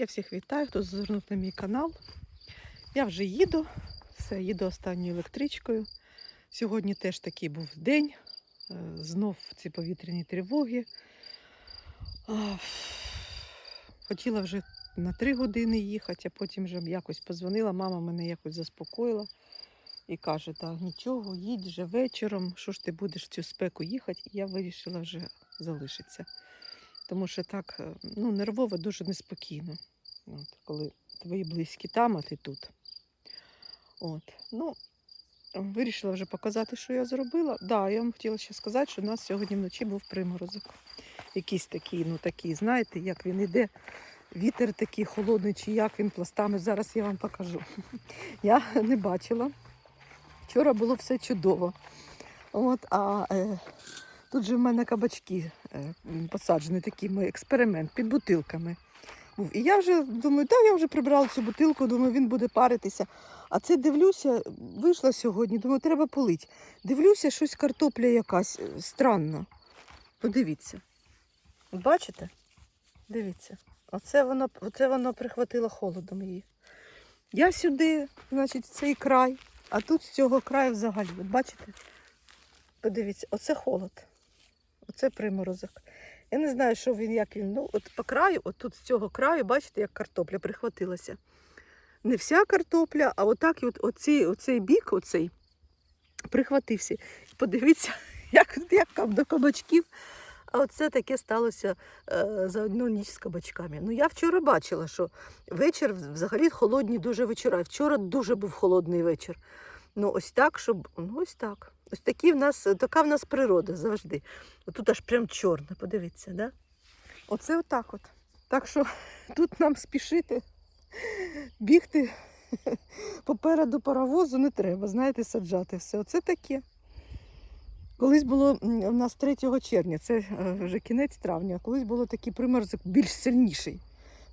Я всіх вітаю, хто звернув на мій канал. Я вже їду, все, їду останньою електричкою. Сьогодні теж такий був день. е, Знов ці повітряні тривоги. Хотіла вже на три години їхати, а потім вже якось позвонила. Мама мене якось заспокоїла і каже: та нічого, їдь вже вечором, що ж ти будеш в цю спеку їхати? І я вирішила вже залишитися. Тому що так е, ну, нервово дуже неспокійно. От, коли твої близькі там, а ти тут. От. Ну, вирішила вже показати, що я зробила. Да, я вам хотіла ще сказати, що у нас сьогодні вночі був приморозок. Якийсь такий, ну такий, знаєте, як він іде, вітер такий холодний, чи як він пластами. Зараз я вам покажу. Я не бачила. Вчора було все чудово. От, а е, тут же в мене кабачки е, посаджені, такий мій експеримент під бутилками був. І я вже думаю, так, я вже прибрала цю бутилку, думаю, він буде паритися. А це дивлюся, вийшла сьогодні, думаю, треба полити. Дивлюся, щось картопля якась е, странна. Подивіться. Бачите? Дивіться. Оце воно, оце воно прихватило холодом її. Я сюди, значить, цей край, а тут з цього краю взагалі. Бачите? Подивіться, оце холод. Оце приморозок. Я не знаю, що він як він. Ну, от по краю, от тут з цього краю, бачите, як картопля прихватилася. Не вся картопля, а отак, от оцей, оцей бік, оцей, прихватився. Подивіться, як, як до кабачків. А оце таке сталося е, за одну ніч з кабачками. Ну, я вчора бачила, що вечір взагалі холодні дуже вечора. Вчора дуже був холодний вечір. Ну, ось так, щоб. Ну, ось так. Ось такі в нас, така в нас природа завжди. Отут аж прям чорне, подивіться, да? Оце отак от. Так що тут нам спішити, бігти попереду паровозу не треба, знаєте, саджати все. Оце таке. Колись було у нас 3 червня, це е, вже кінець травня, колись було такий приморозок більш сильніший.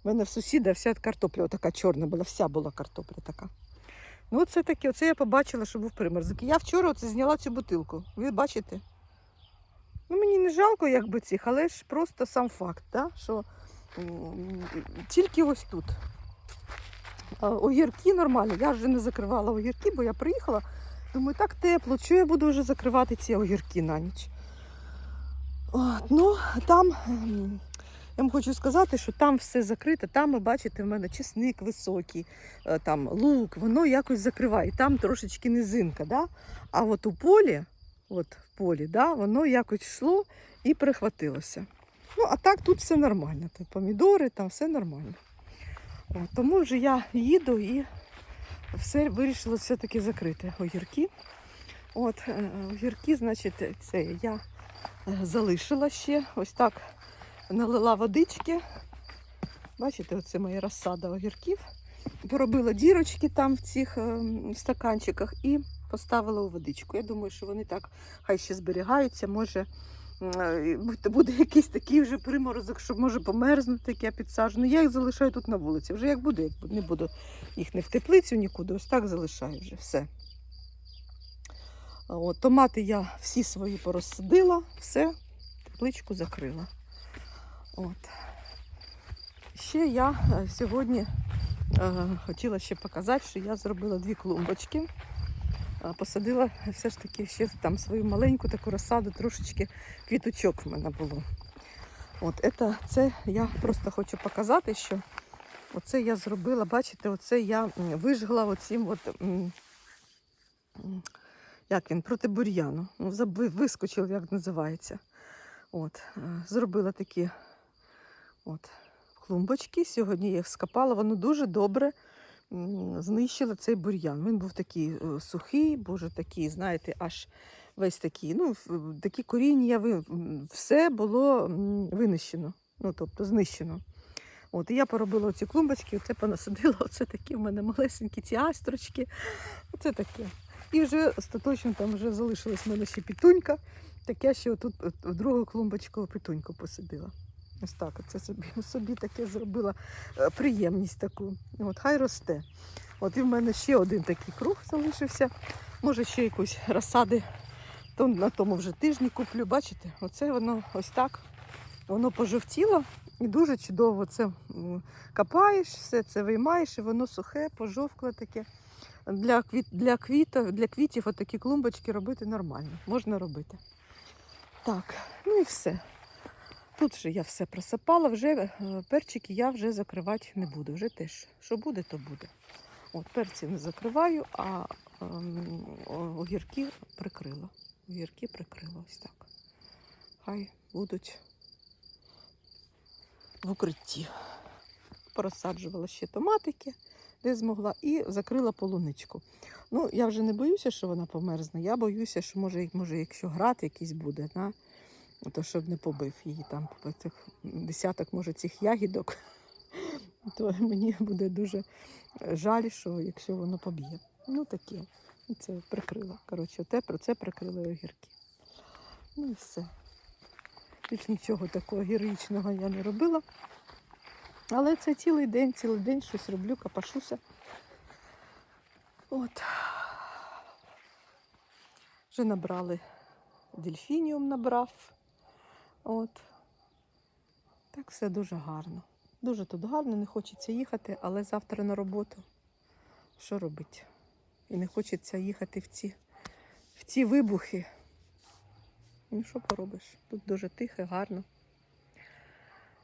У мене в сусіда вся картопля така чорна була, вся була картопля така. Ну, це таке, оце я побачила, що був приморозок. І Я вчора оце зняла цю бутилку. Ви бачите? Ну, мені не жалко, якби цих, але ж просто сам факт, да? що тільки ось тут. Огірки нормально. Я вже не закривала огірки, бо я приїхала. Думаю, так тепло, що я буду вже закривати ці огірки на ніч. От, ну, там, я вам хочу сказати, що там все закрите. Там, ви бачите, в мене чесник високий, е, там лук, воно якось закриває. Там трошечки низинка. Да? А от у полі, от в полі, да, воно якось йшло і прихватилося. Ну, а так тут все нормально. Там помідори, там все нормально. От, тому вже я їду і все вирішила все-таки закрити огірки. От, е, огірки, значить, це я е, залишила ще. Ось так налила водички. Бачите, оце моя розсада огірків. Поробила дірочки там в цих е, стаканчиках і поставила у водичку. Я думаю, що вони так хай ще зберігаються. Може е, буде- якийсь такий вже приморозок, що може померзнути, як я підсаджу. Ну я їх залишаю тут на вулиці. Вже як буде, як не буду їх не в теплицю нікуди, ось так залишаю вже все. От, томати я всі свої порозсадила, все, тепличку закрила. От. Ще я е, сьогодні е, хотіла ще показати, що я зробила дві клумбочки. Е, Посадила все ж таки ще там свою маленьку таку розсаду, трошечки квіточок в мене було. От це, це я просто хочу показати, що оце я зробила, бачите, оце я вижгла оцім от, як він, проти бур'яну. Ну, вискочив, як називається. От, зробила такі от, клумбочки. Сьогодні їх скопала, воно дуже добре знищило цей бур'ян. Він був такий е, сухий, боже, такий, знаєте, аж весь такий. Ну, такі коріння, все було винищено, ну, тобто знищено. От, і я поробила ці клумбочки, оце понасадила, оце такі в мене малесенькі ці астрочки. Оце таке. І вже остаточно там вже залишилась в мене ще пітунька. Так я ще отут другу клумбочку пітуньку посадила. Ось так, це собі, собі таке зробила е, приємність таку. От хай росте. От і в мене ще один такий круг залишився. Може ще якусь розсади то на тому вже тижні куплю. Бачите, оце воно ось так. Воно пожовтіло І дуже чудово це копаєш, все це виймаєш, і воно сухе, пожовкле таке. Для, квіт, для, квіта, для квітів отакі клумбочки робити нормально. Можна робити. Так, ну і все. Тут вже я все просипала, вже е, перчики я вже закривати не буду. Вже теж, що буде, то буде. От перці не закриваю, а ем, огірки прикрила. Огірки прикрила ось так. Хай будуть в укритті. Порозсаджувала ще томатики, де змогла, і закрила полуничку. Ну, я вже не боюся, що вона померзне. Я боюся, що може, може якщо град якийсь буде, на, то щоб не побив її там цих десяток, може, цих ягідок, то мені буде дуже жаль, що якщо воно поб'є. Ну таке. Це прикрила. Коротше, те про це прикрили огірки. Ну і все. Більш нічого такого героїчного я не робила. Але це цілий день, цілий день щось роблю, капашуся. От. Вже набрали дельфініум набрав. От. Так все дуже гарно. Дуже тут гарно, не хочеться їхати, але завтра на роботу. Що робити? І не хочеться їхати в ці, в ці вибухи. Ну, що поробиш? Тут дуже тихо, гарно.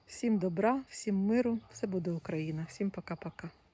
Всім добра, всім миру, все буде Україна. Всім пока-пока.